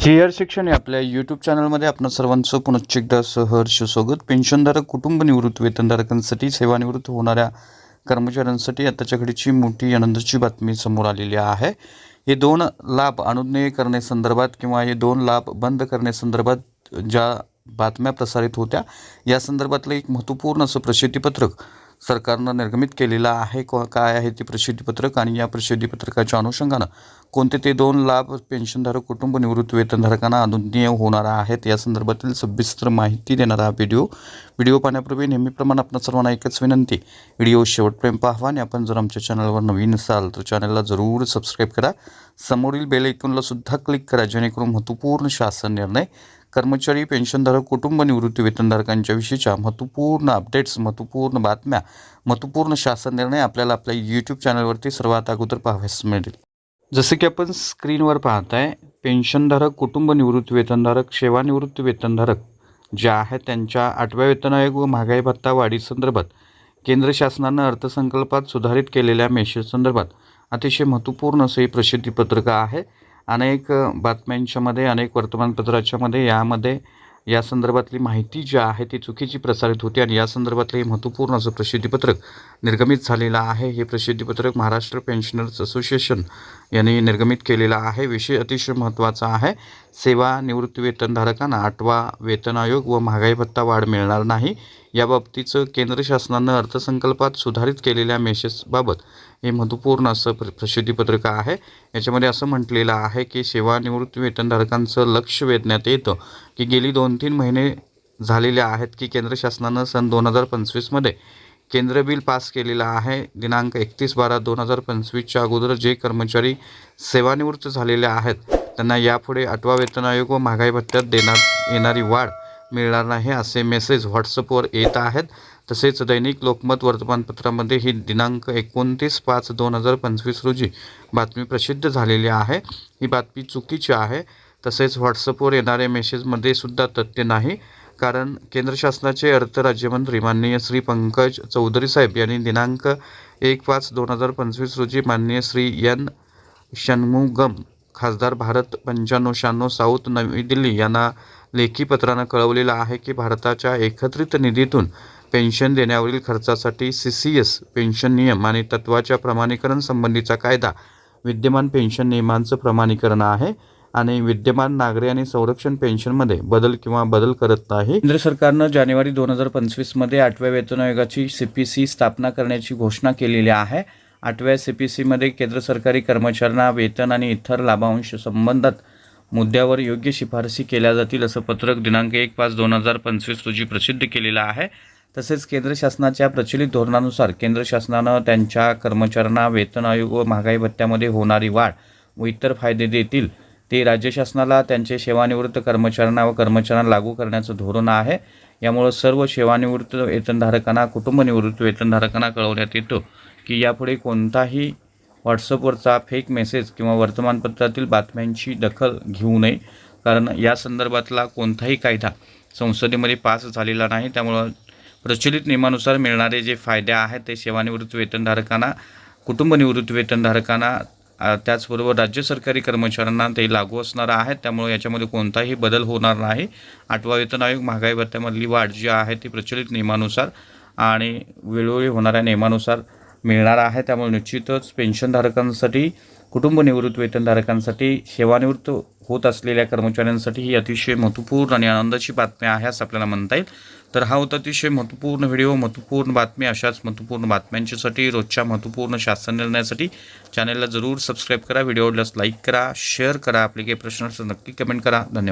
जे आर शिक्षण या आपल्या यूट्यूब चॅनलमध्ये आपण सर्वांचं पुनश्च एकदा सहर्ष स्वागत. पेन्शनधारक कुटुंब निवृत्त वेतनधारकांसाठी सेवानिवृत्त होणाऱ्या कर्मचाऱ्यांसाठी आताच्या घडीची मोठी आनंदाची बातमी समोर आलेली आहे. हे दोन लाभ अनुज्ञेय करण्यासंदर्भात किंवा हे दोन लाभ बंद करण्यासंदर्भात ज्या बातम्या प्रसारित होत्या या संदर्भातलं एक महत्त्वपूर्ण असं प्रसिद्धीपत्रक सरकारनं निर्गमित केलेला आहे को काय आहे ते प्रसिद्धीपत्रक आणि या प्रसिद्धीपत्रकाच्या अनुषंगानं कोणते ते दोन लाभ पेन्शनधारक कुटुंब निवृत्त वेतनधारकांना अनुज्ञेय होणार आहेत? या संदर्भातील सविस्तर माहिती देणारा हा व्हिडिओ. व्हिडिओ पाहण्यापूर्वी नेहमीप्रमाणे आपण सर्वांना एकच विनंती व्हिडिओ शेवटपर्यंत पाहावा आणि आपण जर आमच्या चॅनलवर नवीन असाल तर चॅनलला जरूर सबस्क्राईब करा. समोरील बेल ऐकूनला सुद्धा क्लिक करा जेणेकरून महत्त्वपूर्ण शासन निर्णय कर्मचारी पेन्शनधारक कुटुंब निवृत्ती वेतनधारकांच्या विषयीच्या महत्त्वपूर्ण अपडेट्स महत्त्वपूर्ण बातम्या महत्त्वपूर्ण शासन निर्णय आपल्याला आपल्या यूट्यूब चॅनलवरती सर्वात अगोदर पाहावयास मिळेल. जसं की आपण स्क्रीनवर पाहताय पेन्शनधारक कुटुंब निवृत्ती वेतनधारक सेवानिवृत्ती वेतनधारक जे आहेत त्यांच्या आठव्या वेतन आयोग व महागाई भत्ता वाढीसंदर्भात केंद्र शासनानं अर्थसंकल्पात सुधारित केलेल्या मेसेजसंदर्भात अतिशय महत्त्वपूर्ण असं हे प्रसिद्धीपत्रक आहे. अनेक बातम्यांच्यामध्ये अनेक वर्तमानपत्राच्यामध्ये यामध्ये या संदर्भातली माहिती जी आहे ती चुकीची प्रसारित होती आणि या संदर्भातलं हे महत्त्वपूर्ण असं प्रसिद्धीपत्रक निर्गमित झालेलं आहे. हे प्रसिद्धीपत्रक महाराष्ट्र पेन्शनर्स असोसिएशन यांनी निर्गमित केलेला आहे. विषय अतिशय महत्त्वाचा आहे. सेवा निवृत्ती वेतनधारकांना आठवा वेतन आयोग व महागाई भत्ता वाढ मिळणार नाही. याबाबतीचं केंद्र शासनानं अर्थसंकल्पात सुधारित केलेल्या मेसेजबाबत हे महत्त्वपूर्ण असं प्र प्रसिद्धीपत्रक आहे. याच्यामध्ये असं म्हटलेलं आहे की सेवानिवृत्ती वेतनधारकांचं लक्ष वेधण्यात येतं की गेली दोन तीन महिने झालेले आहेत की केंद्र शासनानं सन दोन हजार पंचवीसमध्ये केंद्र बिल पास केलेलं आहे. दिनांक एकतीस बारा दोन हजार पंचवीसच्या अगोदर जे कर्मचारी सेवानिवृत्त झालेले आहेत त्यांना यापुढे आठवा वेतन आयोग व महागाई भत्त्यात देण्यात येणारी वाढ मिळणार नाही असे मेसेज व्हॉट्सअपवर येत आहेत. तसेच दैनिक लोकमत वर्तमानपत्रामध्ये ही दिनांक एकोणतीस पाच दोन हजार पंचवीस रोजी बातमी प्रसिद्ध झालेली आहे. ही बातमी चुकीची आहे. तसेच व्हॉट्सअपवर येणाऱ्या मेसेजमध्ये सुद्धा तथ्य नाही. कारण केंद्र शासनाचे अर्थ राज्यमंत्री माननीय श्री पंकज चौधरी साहेब यांनी दिनांक एक पाच दोन हजार पंचवीस रोजी माननीय श्री एन शन्मुगम खासदार भारत पंच्याण्णव शहाण्णव साऊथ नवी दिल्ली यांना लेखी पत्रानं कळवलेलं आहे की भारताच्या एकत्रित निधीतून पेन्शन देण्यावरील खर्चासाठी सी सी एस पेन्शन नियम आणि तत्त्वाच्या प्रमाणीकरण संबंधीचा कायदा विद्यमान पेन्शन नियमांचं प्रमाणीकरण आहे. आणि विद्यमान नागरी आणि संरक्षण पेन्शनमध्ये बदल किंवा बदल करत नाही. केंद्र सरकारनं जानेवारी दोन हजार पंचवीसमध्ये आठव्या वेतन आयोगाची सी पी सी स्थापना करण्याची घोषणा केलेली आहे. आठव्या सी पी सीमध्ये केंद्र सरकारी कर्मचाऱ्यांना वेतन आणि इतर लाभांश संबंधात मुद्द्यावर योग्य शिफारसी केल्या जातील असं पत्रक दिनांक एक पाच दोन हजार पंचवीस रोजी प्रसिद्ध केलेलं आहे. तसेच केंद्र शासनाच्या प्रचलित धोरणानुसार केंद्र शासनानं त्यांच्या कर्मचाऱ्यांना वेतन आयोग व महागाई भत्त्यामध्ये होणारी वाढ व इतर फायदे देतील. ते राज्य शासनाला त्यांचे सेवानिवृत्त कर्मचाऱ्यांना व कर्मचाऱ्यांना लागू करण्याचं धोरण आहे. यामुळं सर्व सेवानिवृत्त वेतनधारकांना कुटुंबनिवृत्त वेतनधारकांना कळवण्यात येतं की यापुढे कोणताही व्हॉट्सअपवरचा फेक मेसेज किंवा वर्तमानपत्रातील बातम्यांची दखल घेऊ नये. कारण या संदर्भातला कोणताही कायदा संसदेमध्ये पास झालेला नाही. त्यामुळं प्रचलित नियमानुसार मिळणारे जे फायदे आहेत ते सेवानिवृत्त वेतनधारकांना कुटुंबनिवृत्त वेतनधारकांना त्याचबरोबर राज्य सरकारी कर्मचाऱ्यांना ते लागू असणार आहेत. त्यामुळे याच्यामध्ये कोणताही बदल होणार नाही. आठवा वेतन आयोग महागाई भत्त्यामधली वाढ जी आहे ती प्रचलित नियमानुसार आणि वेळोवेळी होणाऱ्या नियमानुसार मिळणार आहे. त्यामुळे निश्चितच पेन्शनधारकांसाठी कुटुंब निवृत्त वेतनधारकांसाठी सेवानिवृत्त होत असलेल्या कर्मचाऱ्यांसाठी ही अतिशय महत्त्वपूर्ण आणि आनंदाची बातमी आहे असं आपल्याला म्हणता येईल. तर हा होता अतिशय महत्त्वपूर्ण व्हिडिओ महत्त्वपूर्ण बातमी अशाच महत्त्वपूर्ण बातम्यांच्यासाठी रोजच्या महत्त्वपूर्ण शासन निर्णयासाठी चॅनलला जरूर सबस्क्राईब करा. व्हिडिओ आवडल्यास लाईक करा शेअर करा. आपले काही प्रश्न असतील नक्की कमेंट करा. धन्यवाद.